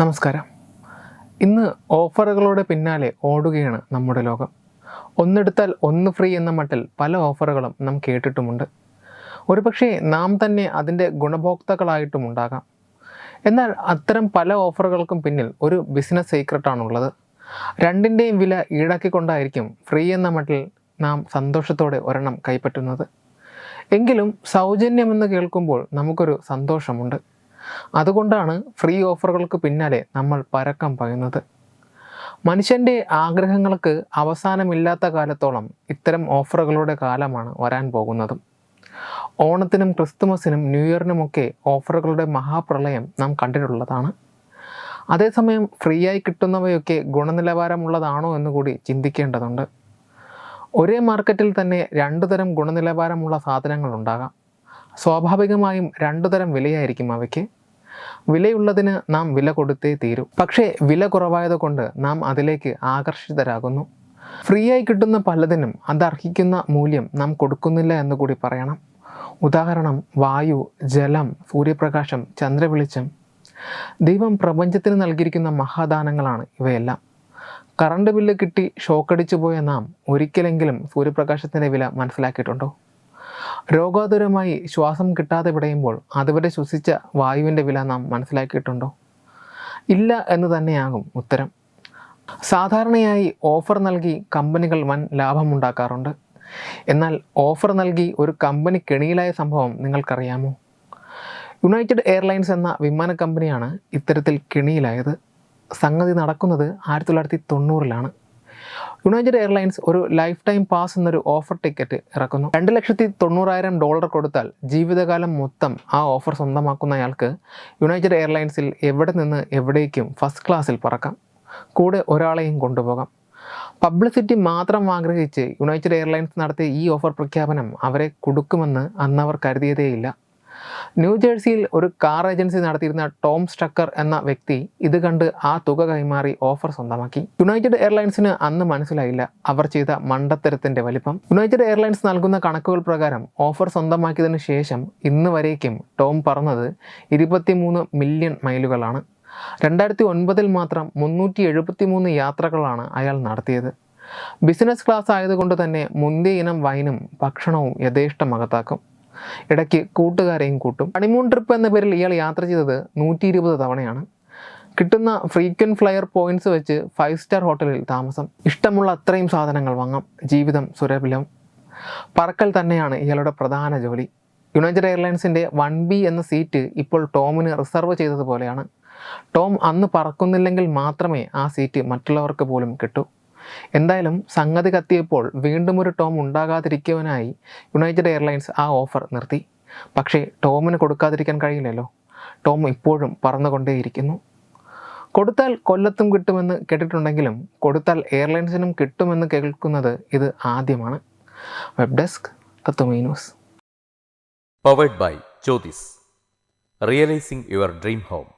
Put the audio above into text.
നമസ്കാരം. ഇന്ന് ഓഫറുകളുടെ പിന്നാലെ ഓടുകയാണ് നമ്മുടെ ലോകം. ഒന്നെടുത്താൽ ഒന്ന് ഫ്രീ എന്ന മട്ടിൽ പല ഓഫറുകളും നാം കേട്ടിട്ടുമുണ്ട്. ഒരുപക്ഷേ നാം തന്നെ അതിന്റെ ഗുണഭോക്താക്കളായിട്ടും ഉണ്ടാകാം. എന്നാൽ അത്തരം പല ഓഫറുകൾക്കും പിന്നിൽ ഒരു ബിസിനസ് സീക്രട്ടാണുള്ളത്. രണ്ടിന്റെയും വില ഈടാക്കിക്കൊണ്ടായിരിക്കും ഫ്രീ എന്ന മട്ടിൽ നാം സന്തോഷത്തോടെ ഒരെണ്ണം കൈപ്പറ്റുന്നത്. എങ്കിലും സൗജന്യമെന്ന് കേൾക്കുമ്പോൾ നമുക്കൊരു സന്തോഷമുണ്ട്. അതുകൊണ്ടാണ് ഫ്രീ ഓഫറുകൾക്ക് പിന്നാലെ നമ്മൾ പരക്കം പയുന്നത് മനുഷ്യന്റെ ആഗ്രഹങ്ങൾക്ക് അവസാനമില്ലാത്ത കാലത്തോളം ഇത്തരം ഓഫറുകളുടെ കാലമാണ് വരാൻ പോകുന്നതും. ഓണത്തിനും ക്രിസ്തുമസിനും ന്യൂ ഇയറിനുമൊക്കെ ഓഫറുകളുടെ മഹാപ്രളയം നാം കണ്ടിട്ടുള്ളതാണ്. അതേസമയം ഫ്രീ ആയി കിട്ടുന്നവയൊക്കെ ഗുണനിലവാരമുള്ളതാണോ എന്ന് കൂടി ചിന്തിക്കേണ്ടതുണ്ട്. ഒരേ മാർക്കറ്റിൽ തന്നെ രണ്ടു തരം ഗുണനിലവാരമുള്ള സാധനങ്ങൾ ഉണ്ടാകാം. സ്വാഭാവികമായും രണ്ടു തരം വിലയായിരിക്കും അവയ്ക്ക്. വിലയുള്ളതിന് നാം വില കൊടുത്തേ തീരൂ. പക്ഷേ വില കുറവായതുകൊണ്ട് നാം അതിലേക്ക് ആകർഷിതരാകുന്നു. ഫ്രീ ആയി കിട്ടുന്ന പലതിനും അത് അർഹിക്കുന്ന മൂല്യം നാം കൊടുക്കുന്നില്ല എന്ന് കൂടി പറയണം. ഉദാഹരണം വായു ജലം സൂര്യപ്രകാശം ചന്ദ്രവെളിച്ചം. ദൈവം പ്രപഞ്ചത്തിന് നൽകിയിരിക്കുന്ന മഹാദാനങ്ങളാണ് ഇവയെല്ലാം. കറണ്ട് ബില്ല് കിട്ടി ഷോക്കടിച്ചു പോയ നാം ഒരിക്കലെങ്കിലും സൂര്യപ്രകാശത്തിന്റെ വില മനസ്സിലാക്കിയിട്ടുണ്ടോ? രോഗാതുരമായി ശ്വാസം കിട്ടാതെ പിടയുമ്പോൾ അതുവരെ ശ്വസിച്ച വായുവിന്റെ വില നാം മനസ്സിലാക്കിയിട്ടുണ്ടോ? ഇല്ല എന്ന് തന്നെയാകും ഉത്തരം. സാധാരണയായി ഓഫർ നൽകി കമ്പനികൾ വൻ ലാഭമുണ്ടാക്കാറുണ്ട്. എന്നാൽ ഓഫർ നൽകി ഒരു കമ്പനി കെണിയിലായ സംഭവം നിങ്ങൾക്കറിയാമോ? യുണൈറ്റഡ് എയർലൈൻസ് എന്ന വിമാന കമ്പനിയാണ് ഇത്തരത്തിൽ കെണിയിലായത്. സംഗതി നടക്കുന്നത് ആയിരത്തി തൊള്ളായിരത്തി തൊണ്ണൂറിലാണ്. യുണൈറ്റഡ് എയർലൈൻസ് ഒരു ലൈഫ് ടൈം പാസ് എന്നൊരു ഓഫർ ടിക്കറ്റ് ഇറക്കുന്നു. രണ്ട് ലക്ഷത്തി തൊണ്ണൂറായിരം ഡോളർ കൊടുത്താൽ ജീവിതകാലം മൊത്തം ആ ഓഫർ സ്വന്തമാക്കുന്നയാൾക്ക് യുണൈറ്റഡ് എയർലൈൻസിൽ എവിടെ നിന്ന് എവിടേക്കും ഫസ്റ്റ് ക്ലാസ്സിൽ പറക്കാം. കൂടെ ഒരാളെയും കൊണ്ടുപോകാം. പബ്ലിസിറ്റി മാത്രം ആഗ്രഹിച്ച് യുണൈറ്റഡ് എയർലൈൻസ് നടത്തിയ ഈ ഓഫർ പ്രഖ്യാപനം അവരെ കൊടുക്കുമെന്ന് അന്നവർ കരുതിയതേയില്ല. ന്യൂജേഴ്സിയിൽ ഒരു കാർ ഏജൻസി നടത്തിയിരുന്ന ടോം സ്റ്റക്കർ എന്ന വ്യക്തി ഇത് കണ്ട് ആ തുക കൈമാറി ഓഫർ സ്വന്തമാക്കി. യുണൈറ്റഡ് എയർലൈൻസിന് അന്ന് മനസ്സിലായില്ല അവർ ചെയ്ത മണ്ടത്തരത്തിന്റെ വലിപ്പം. യുണൈറ്റഡ് എയർലൈൻസ് നൽകുന്ന കണക്കുകൾ പ്രകാരം ഓഫർ സ്വന്തമാക്കിയതിന് ശേഷം ഇന്ന് വരേക്കും ടോം പറഞ്ഞത് ഇരുപത്തിമൂന്ന് മില്യൺ മൈലുകളാണ്. രണ്ടായിരത്തി ഒൻപതിൽ മാത്രം മുന്നൂറ്റി എഴുപത്തി മൂന്ന് യാത്രകളാണ് അയാൾ നടത്തിയത്. ബിസിനസ് ക്ലാസ് ആയതുകൊണ്ട് തന്നെ മുന്തിയ ഇനം വൈനും ഭക്ഷണവും യഥേഷ്ടം അകത്താക്കും. ഇടയ്ക്ക് കൂട്ടുകാരെയും കൂട്ടും. ഹണിമൂൺ ട്രിപ്പ് എന്ന പേരിൽ ഇയാൾ യാത്ര ചെയ്തത് നൂറ്റി ഇരുപത് തവണയാണ്. കിട്ടുന്ന ഫ്രീക്വന്റ് ഫ്ലയർ പോയിന്റ്സ് വെച്ച് ഫൈവ് സ്റ്റാർ ഹോട്ടലിൽ താമസം. ഇഷ്ടമുള്ള അത്രയും സാധനങ്ങൾ വാങ്ങാം. ജീവിതം സുരഭിലം. പറക്കൽ തന്നെയാണ് ഇയാളുടെ പ്രധാന ജോലി. യുണൈറ്റഡ് എയർലൈൻസിന്റെ വൺ ബി എന്ന സീറ്റ് ഇപ്പോൾ ടോമിന് റിസർവ് ചെയ്തതുപോലെയാണ്. ടോം അന്ന് പറക്കുന്നില്ലെങ്കിൽ മാത്രമേ ആ സീറ്റ് മറ്റുള്ളവർക്ക് പോലും കിട്ടൂ. എന്തായാലും സംഗതി കത്തിയപ്പോൾ വീണ്ടും ഒരു ടോം ഉണ്ടാകാതിരിക്കുവാനായി യുണൈറ്റഡ് എയർലൈൻസ് ആ ഓഫർ നിർത്തി. പക്ഷേ ടോമിന് കൊടുക്കാതിരിക്കാൻ കഴിയില്ലല്ലോ. ടോം ഇപ്പോഴും പറന്നുകൊണ്ടേയിരിക്കുന്നു. കൊടുത്താൽ കൊല്ലത്തും കിട്ടുമെന്ന് കേട്ടിട്ടുണ്ടെങ്കിലും കൊടുത്താൽ എയർലൈൻസിനും കിട്ടുമെന്ന് കേൾക്കുന്നത് ഇത് ആദ്യമാണ്. Web desk Tatwamayi news. By by realising your dream home.